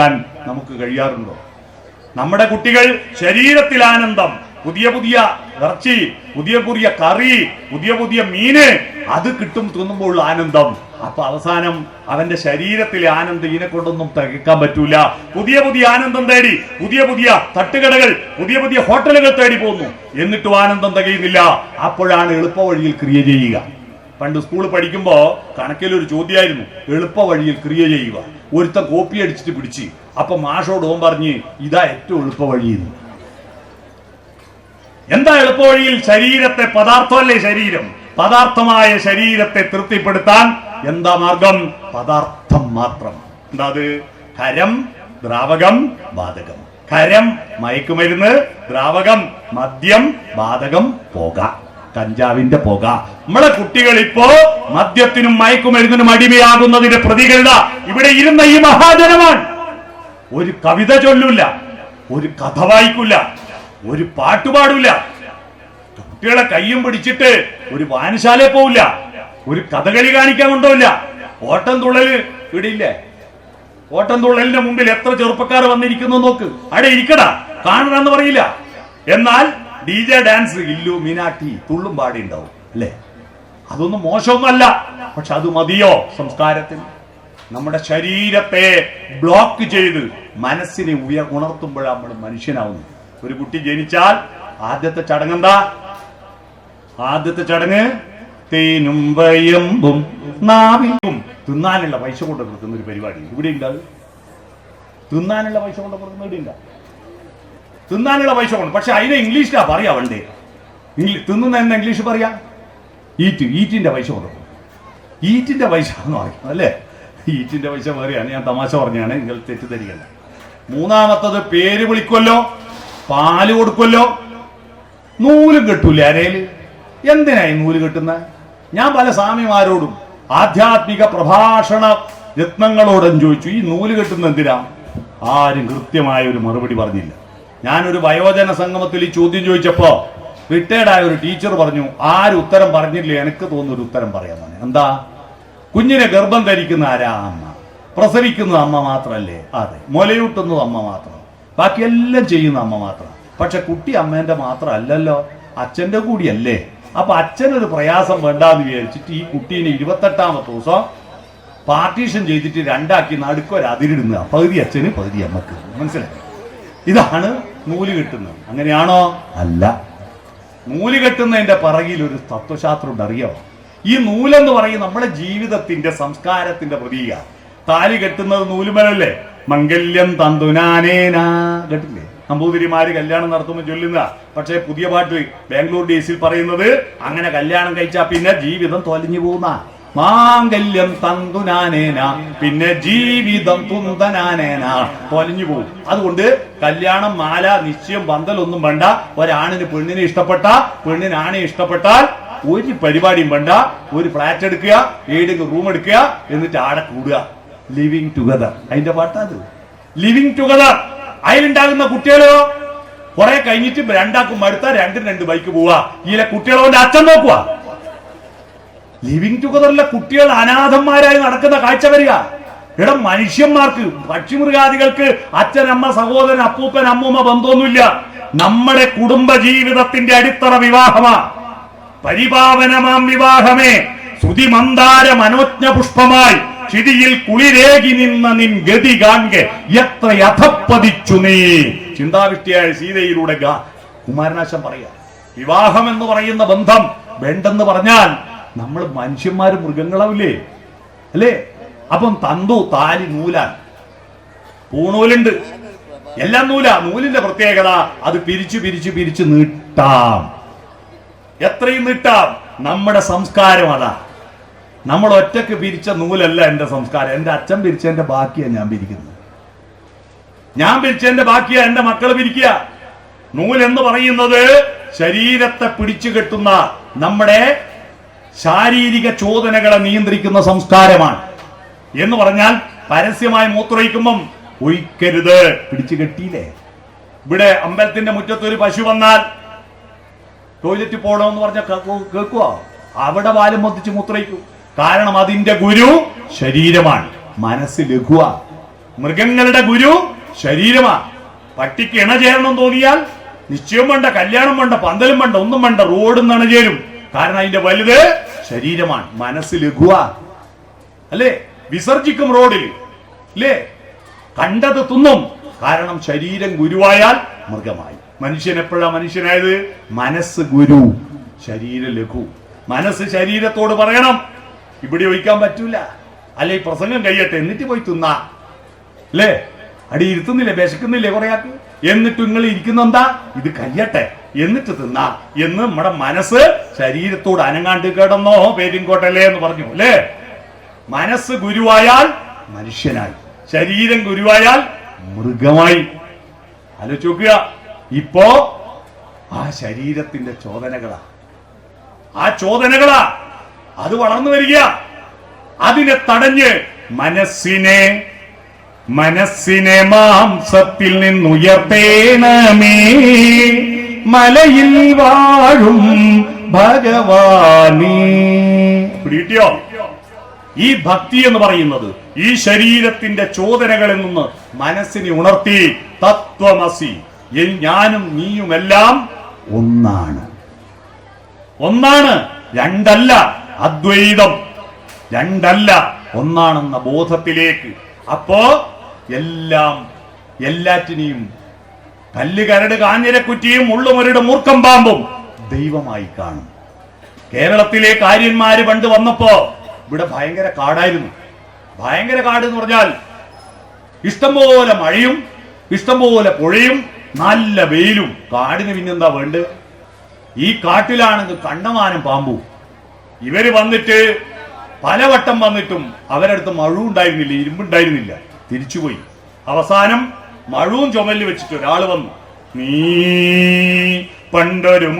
ആനന്ദിക്കാൻ നമുക്ക് കഴിയാറുണ്ടോ? നമ്മുടെ കുട്ടികൾ ശരീരത്തിൽ ആനന്ദം പുതിയ പുതിയ ഇറച്ചി പുതിയ പുതിയ കറി പുതിയ പുതിയ മീന് അത് കിട്ടും തിന്നുമ്പോൾ ആനന്ദം. അപ്പൊ അവസാനം അവന്റെ ശരീരത്തിലെ ആനന്ദം ഇതിനെ കൊണ്ടൊന്നും തികക്കാൻ പറ്റൂല. പുതിയ പുതിയ ആനന്ദം തേടി പുതിയ പുതിയ തട്ടുകടകൾ പുതിയ പുതിയ ഹോട്ടലുകൾ തേടി പോകുന്നു. എന്നിട്ടും ആനന്ദം തികയുന്നില്ല. അപ്പോഴാണ് എളുപ്പ വഴിയിൽ ക്രിയ ചെയ്യുക. പണ്ട് സ്കൂളിൽ പഠിക്കുമ്പോൾ കണക്കിലൊരു ചോദ്യമായിരുന്നു. എളുപ്പ വഴിയിൽ ക്രിയ ചെയ്യുക. ഒരുത്ത കോപ്പി അടിച്ചിട്ട് പിടിച്ച്. അപ്പൊ മാഷോട് ഓൻ പറഞ്ഞ് ഇതാ ഏറ്റവും എളുപ്പ വഴിയെന്ന്. എന്താ എളുപ്പ വഴിയിൽ? ശരീരത്തെ പദാർത്ഥമല്ലേ ശരീരം? പദാർത്ഥമായ ശരീരത്തെ തൃപ്തിപ്പെടുത്താൻ എന്താ മാർഗം? പദാർത്ഥം മാത്രം. എന്താ അത്? ഹരം ദ്രാവകം വാതകം. ഹരം മയക്കുമരുന്ന് ദ്രാവകം മദ്യം വാതകം പുക. കഞ്ചാവിന്റെ പുക. നമ്മളെ കുട്ടികൾ ഇപ്പോ മദ്യത്തിനും മയക്കുമരുന്നിനും അടിമയാകുന്നതിന്റെ പ്രതികരണ ഇവിടെ ഇരുന്ന ഈ മഹാജനമാണ്. ഒരു കവിത ചൊല്ലൂല ഒരു കഥ വായിക്കൂല ഒരു പാട്ട് പാടൂല കുട്ടികളെ കയ്യും പിടിച്ചിട്ട് ഒരു വായനശാലയിൽ പോവില്ല ഒരു കഥകളി കാണിക്കാൻ കൊണ്ടുപോയില്ല ഓട്ടം തുള്ളൽ ഇവിടെ ഇല്ലേ ഓട്ടം തുള്ളലിന്റെ മുമ്പിൽ എത്ര ചെറുപ്പക്കാർ വന്നിരിക്കുന്നു നോക്ക്. അവിടെ ഇരിക്കടാ കാണണമെന്ന് പറയില്ല. എന്നാൽ ഡി ജെ ഡാൻസ് ഇല്ലു മീനാട്ടി തുള്ളും പാടി ഉണ്ടാവും അല്ലേ? അതൊന്നും മോശമൊന്നുമല്ല. പക്ഷെ അത് മതിയോ? സംസ്കാരത്തിൽ നമ്മുടെ ശരീരത്തെ ബ്ലോക്ക് ചെയ്ത് മനസ്സിനെ ഉയർ ഉണർത്തുമ്പോഴാണ് നമ്മൾ മനുഷ്യനാവുന്നത്. ഒരു കുട്ടി ജനിച്ചാൽ ആദ്യത്തെ ചടങ്ങ് എന്താ? ആദ്യത്തെ ചടങ്ങ് തേനും വയമ്പും നാവിലും. തിന്നാനുള്ള പൈസ കൊണ്ട് കൊടുക്കുന്ന ഒരു പരിപാടി ഇവിടെ ഉണ്ടാവും തിന്നാനുള്ള പൈസ കൊണ്ട് കൊടുക്കുന്ന ഇവിടെ ഉണ്ടാവും തിന്നാനുള്ള പൈസ കൊണ്ട്. പക്ഷെ അതിനെ ഇംഗ്ലീഷിലാ പറയാ വണ്ടി. ഇംഗ്ലീഷ് തിന്നുന്ന എന്താ ഇംഗ്ലീഷ് പറയാ? ഈറ്റ് ഈറ്റിന്റെ പൈസ കൊടുക്കും ഈറ്റിന്റെ പൈസ എന്ന് പറയും അല്ലേ? ഈറ്റിന്റെ പൈസ മാറിയാണ്. ഞാൻ തമാശ പറഞ്ഞാണ് നിങ്ങൾ തെറ്റിദ്ധരിക്കണ്ട. മൂന്നാമത്തത് പേര് വിളിക്കുമല്ലോ പാൽ കൊടുക്കുമല്ലോ. നൂലും കെട്ടൂല അരയിൽ എന്തിനായി നൂൽ കെട്ടുന്ന? ഞാൻ പല സ്വാമിമാരോടും ആധ്യാത്മിക പ്രഭാഷണ രത്നങ്ങളോടും ചോദിച്ചു ഈ നൂൽ കെട്ടുന്ന എന്തിനാ? ആരും കൃത്യമായ ഒരു മറുപടി പറഞ്ഞില്ല. ഞാനൊരു വയോജന സംഗമത്തിൽ ഈ ചോദ്യം ചോദിച്ചപ്പോ റിട്ടയർഡായ ഒരു ടീച്ചർ പറഞ്ഞു ആരും ഉത്തരം പറഞ്ഞില്ല? എനിക്ക് തോന്നുന്ന ഒരു ഉത്തരം പറയാൻ എന്താ? കുഞ്ഞിനെ ഗർഭം ധരിക്കുന്ന ആരാ അമ്മ? പ്രസവിക്കുന്നത് അമ്മ മാത്രമല്ലേ അതെ. മുലയൂട്ടുന്നത് അമ്മ മാത്രം. ബാക്കിയെല്ലാം ചെയ്യുന്ന അമ്മ മാത്രം. പക്ഷെ കുട്ടി അമ്മേന്റെ മാത്രം അല്ലല്ലോ. അച്ഛന്റെ കൂടിയല്ലേ. അപ്പൊ അച്ഛനൊരു പ്രയാസം വേണ്ടാന്ന് വിചാരിച്ചിട്ട് ഈ കുട്ടീനെ ഇരുപത്തെട്ടാമത്തെ ദിവസം പാർട്ടീഷൻ ചെയ്തിട്ട് രണ്ടാക്കി നടുക്കൊരു അതിരിടുന്ന പകുതി അച്ഛന് പകുതി അമ്മയ്ക്ക്. മനസ്സിലായി? ഇതാണ് നൂൽ കിട്ടുന്നത്. അങ്ങനെയാണോ? അല്ല. നൂൽ കെട്ടുന്നതിന്റെ പറകിൽ ഒരു തത്വശാസ്ത്രം ഉണ്ട് അറിയോ? ഈ നൂലെന്ന് പറയും നമ്മുടെ ജീവിതത്തിന്റെ സംസ്കാരത്തിന്റെ പ്രതീക. താലി കെട്ടുന്നത് നൂലുമലല്ലേ? മംഗല്യം തന്തുനാനേന. കേട്ടില്ലേ? നമ്പൂതിരിമാര് കല്യാണം നടത്തുമ്പോൾ ചൊല്ലുന്ന പക്ഷേ പുതിയ പാട്ട് ബാംഗ്ലൂർ ഡേസിൽ പറയുന്നത് അങ്ങനെ കല്യാണം കഴിച്ചാൽ പിന്നെ ജീവിതം തൊലഞ്ഞു പോകുന്ന മാംഗല്യം തന്തുനാനേന പിന്നെ ജീവിതം തുന്തനാനേന പൊലഞ്ഞു പോകും അതുകൊണ്ട് കല്യാണം മാല നിശ്ചയം പന്തലൊന്നും വേണ്ട. ഒരാണിന് പെണ്ണിനെ ഇഷ്ടപ്പെട്ട പെണ്ണിന് ആണെ ഇഷ്ടപ്പെട്ടാൽ ഒരു പരിപാടിയും വേണ്ട. ഒരു ഫ്ലാറ്റ് എടുക്കുക ഏതെങ്കിലും റൂം എടുക്കുക എന്നിട്ട് ആടെ കൂടുക. ലിവിങ് ടുഗദർ അതിന്റെ പാട്ടാത്. ലിവിങ് ടുഗദർ അതിലുണ്ടാകുന്ന കുട്ടികളോ? കുറെ കഴിഞ്ഞിട്ട് രണ്ടാക്കും മടുത്ത രണ്ടും രണ്ട് ബൈക്ക് പോവാ. ഇതിലെ കുട്ടികളോന്റെ അച്ഛൻ നോക്കുക ലിവിങ് ടുഗദറിലെ കുട്ടികൾ അനാഥന്മാരായി നടക്കുന്ന കാഴ്ച വരിക. ഇവിടെ മനുഷ്യന്മാർക്ക് പക്ഷിമൃഗാദികൾക്ക് അച്ഛൻ അമ്മ സഹോദരൻ അപ്പൂപ്പൻ അമ്മൂമ്മ ബന്ധമൊന്നുമില്ല. നമ്മുടെ കുടുംബ ജീവിതത്തിന്റെ അടിത്തറ വിവാഹമാ. പരിപാവനമാം വിവാഹമേ. സുതിമന്ദാര മനോജ്ഞ പുഷ്പമായി ചിതിയിൽ കുളിരേകി നിന്ന നിൻ ഗതി കാൺകെ. എത്ര യഥപ്പതിച്ചു നീ. ചിന്താവിഷ്ടിയായ സീതയിലൂടെ കുമാരനാശം പറയാ വിവാഹം എന്ന് പറയുന്ന ബന്ധം വേണ്ടെന്ന് പറഞ്ഞാൽ നമ്മൾ മനുഷ്യന്മാർ മൃഗങ്ങളാവില്ലേ? അല്ലേ? അപ്പം തന്തു താലി നൂലാൻ. പൂണൂലുണ്ട്. എല്ലാം നൂല. നൂലിന്റെ പ്രത്യേകത അത് പിരിച്ചു പിരിച്ചു പിരിച്ചു നീട്ടാം. എത്രയും നീട്ടാം. നമ്മുടെ സംസ്കാരം അതാ. നമ്മൾ ഒറ്റയ്ക്ക് പിരിച്ച നൂലല്ല എന്റെ സംസ്കാരം. എന്റെ അച്ഛൻ പിരിച്ചതിന്റെ ബാക്കിയാണ് ഞാൻ പിരിക്കുന്നത്. ഞാൻ പിരിച്ചതിന്റെ ബാക്കിയാ എന്റെ മക്കൾ പിരിക്കുക. നൂലെന്ന് പറയുന്നത് ശരീരത്തെ പിടിച്ചു കെട്ടുന്ന നമ്മുടെ ശാരീരിക ചോദനകളെ നിയന്ത്രിക്കുന്ന സംസ്കാരമാണ്. എന്ന് പറഞ്ഞാൽ പരസ്യമായി മൂത്രയിക്കുമ്പം ഒഴിക്കരുത്. പിടിച്ചു കെട്ടിയില്ലേ? ഇവിടെ അമ്പലത്തിന്റെ മുറ്റത്ത് ഒരു പശു വന്നാൽ ടോയ്ലറ്റ് പോകണമെന്ന് പറഞ്ഞ കേൾക്കുക അവിടെ വാലും മൊത്തിച്ച് മൂത്രയിക്കും കാരണം അതിന്റെ ഗുരു ശരീരമാണ്. മനസ്സ് ലഘുവ. മൃഗങ്ങളുടെ ഗുരു ശരീരമാണ് പട്ടിക്ക് ഇണ ചേരണം തോന്നിയാൽ നിശ്ചയം വേണ്ട കല്യാണം വേണ്ട പന്തലും വേണ്ട ഒന്നും വേണ്ട റോഡും നിണ ചേരും കാരണം അതിന്റെ വലുത് ശരീരമാണ്. മനസ്സ് ലഘുവാ അല്ലേ? വിസർജിക്കും റോഡിൽ. അല്ലേ? കണ്ടത് തിന്നും. കാരണം ശരീരം ഗുരുവായാൽ മൃഗമായി. മനുഷ്യൻ എപ്പോഴാ മനുഷ്യനായത്? മനസ്സ് ഗുരു. ശരീര ലഘു. മനസ്സ് ശരീരത്തോട് പറയണം. ഇവിടെ ഒഴിക്കാൻ പറ്റൂല. അല്ലെ പ്രസംഗം കഴിയട്ടെ. എന്നിട്ട് പോയി തിന്നാ. അല്ലേ? അടി ഇരുത്തുന്നില്ലേ? വിശക്കുന്നില്ലേ കുറെ ആൾക്ക് എന്നിട്ട് നിങ്ങൾ ഇരിക്കുന്ന എന്താ ഇത് കഴിയട്ടെ. എന്നിട്ട് തിന്നാ. എന്ന് നമ്മുടെ മനസ്സ് ശരീരത്തോട് അനങ്ങാണ്ട് കേടന്നോ പേരിൻകോട്ടല്ലേ എന്ന് പറഞ്ഞു അല്ലേ? മനസ്സ് ഗുരുവായാൽ മനുഷ്യനായി. ശരീരം ഗുരുവായാൽ മൃഗമായി. ആലോചിച്ച് നോക്കുക. ഇപ്പോ ആ ശരീരത്തിന്റെ ചോദനകളാ. ആ ചോദനകളാ. അത് വളർന്നു വരിക. അതിനെ തടഞ്ഞ് മനസ്സിനെ മനസ്സിനെ മാംസത്തിൽ നിന്നുയർത്തേണമേ. മലയിൽ വാഴും ഭഗവാനേ. ഈ ഭക്തി എന്ന് പറയുന്നത് ഈ ശരീരത്തിന്റെ ചോദനകളിൽ നിന്ന് മനസ്സിനെ ഉണർത്തി തത്വമസി. ഞാനും നീയുമെല്ലാം ഒന്നാണ്. ഒന്നാണ് രണ്ടല്ല അദ്വൈതം. രണ്ടല്ല ഒന്നാണെന്ന ബോധത്തിലേക്ക്. അപ്പോ എല്ലാം എല്ലാറ്റിനെയും കല്ല് കരട് കാഞ്ഞിരക്കുറ്റിയും ഉള്ളുമൊരുടെ മൂർക്കം പാമ്പും ദൈവമായി കാണും. കേരളത്തിലെ കാര്യന്മാര് പണ്ട് വന്നപ്പോ ഇവിടെ ഭയങ്കര കാടായിരുന്നു. ഭയങ്കര കാട് എന്ന് പറഞ്ഞാൽ ഇഷ്ടംപോലെ മഴയും ഇഷ്ടംപോലെ പുഴയും നല്ല വെയിലും. കാടിന് പിന്നെന്താ വേണ്ടത്? ഈ കാട്ടിലാണെങ്കിൽ കണ്ടമാനം പാമ്പു. ഇവർ വന്നിട്ട് പലവട്ടം വന്നിട്ടും അവരടുത്ത് മഴ ഉണ്ടായിരുന്നില്ല ഇരുമ്പുണ്ടായിരുന്നില്ല. തിരിച്ചുപോയി. അവസാനം മഴവും ചുമലിൽ വെച്ചിട്ട് ഒരാൾ വന്നു. നീ പണ്ടൊരു